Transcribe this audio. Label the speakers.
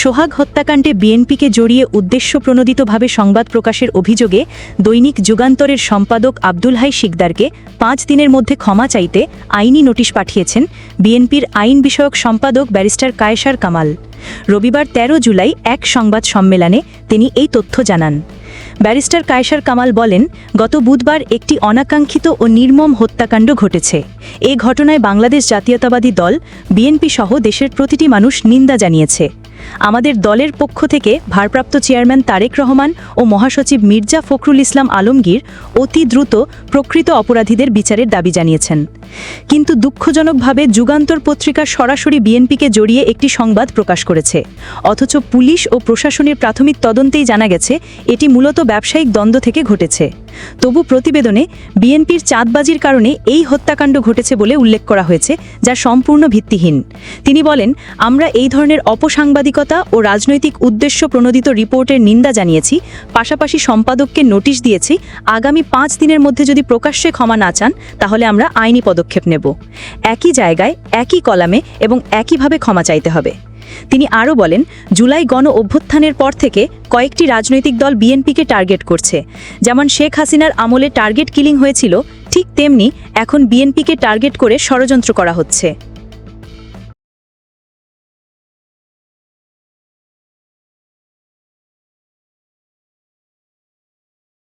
Speaker 1: সোহাগ হত্যাকাণ্ডে বিএনপিকে জড়িয়ে উদ্দেশ্যপ্রণোদিতভাবে সংবাদ প্রকাশের অভিযোগে দৈনিক যুগান্তরের সম্পাদক আব্দুল হাই শিকদারকে পাঁচ দিনের মধ্যে ক্ষমা চাইতে আইনি নোটিশ পাঠিয়েছেন বিএনপির আইন বিষয়ক সম্পাদক ব্যারিস্টার কায়েসার কামাল। রবিবার ১৩ জুলাই এক সংবাদ সম্মেলনে তিনি এই তথ্য জানান। ব্যারিস্টার কায়েসার কামাল বলেন, গত বুধবার একটি অনাকাঙ্ক্ষিত ও নির্মম হত্যাকাণ্ড ঘটেছে। এ ঘটনায় বাংলাদেশ জাতীয়তাবাদী দল, বিএনপি সহ দেশের প্রতিটি মানুষ নিন্দা জানিয়েছে। আমাদের দলের পক্ষ থেকে ভারপ্রাপ্ত চেয়ারম্যান তারেক রহমান ও মহাসচিব মির্জা ফখরুল ইসলাম আলমগীর অতি দ্রুত প্রকৃত অপরাধীদের বিচারের দাবি জানিয়েছেন। কিন্তু দুঃখজনকভাবে যুগান্তর পত্রিকা সরাসরি বিএনপিকে জড়িয়ে একটি সংবাদ প্রকাশ করেছে। অথচ পুলিশ ও প্রশাসনের প্রাথমিক তদন্তেই জানা গেছে, এটি মূলত ব্যবসায়িক দ্বন্দ্ব থেকে ঘটেছে। তবু প্রতিবেদনে বিএনপির চাঁদবাজির কারণে এই হত্যাকাণ্ড ঘটেছে বলে উল্লেখ করা হয়েছে, যা সম্পূর্ণ ভিত্তিহীন। তিনি বলেন, আমরা এই ধরনের অপসাংবাদিকতা ও রাজনৈতিক উদ্দেশ্য প্রণোদিত রিপোর্টের নিন্দা জানিয়েছি, পাশাপাশি সম্পাদককে নোটিশ দিয়েছি, আগামী পাঁচ দিনের মধ্যে যদি প্রকাশ্যে ক্ষমা না চান, তাহলে আমরা আইনি পদক্ষেপ নেব। একই জায়গায়, একই কলামে এবং একইভাবে ক্ষমা চাইতে হবে। তিনি আরও বলেন, জুলাই গণ অভ্যুত্থানের পর থেকে কয়েকটি রাজনৈতিক দল বিএনপিকে টার্গেট করছে। যেমন শেখ হাসিনার আমলে টার্গেট কিলিং হয়েছিল, ঠিক তেমনি এখন বিএনপিকে টার্গেট করে ষড়যন্ত্র করা হচ্ছে।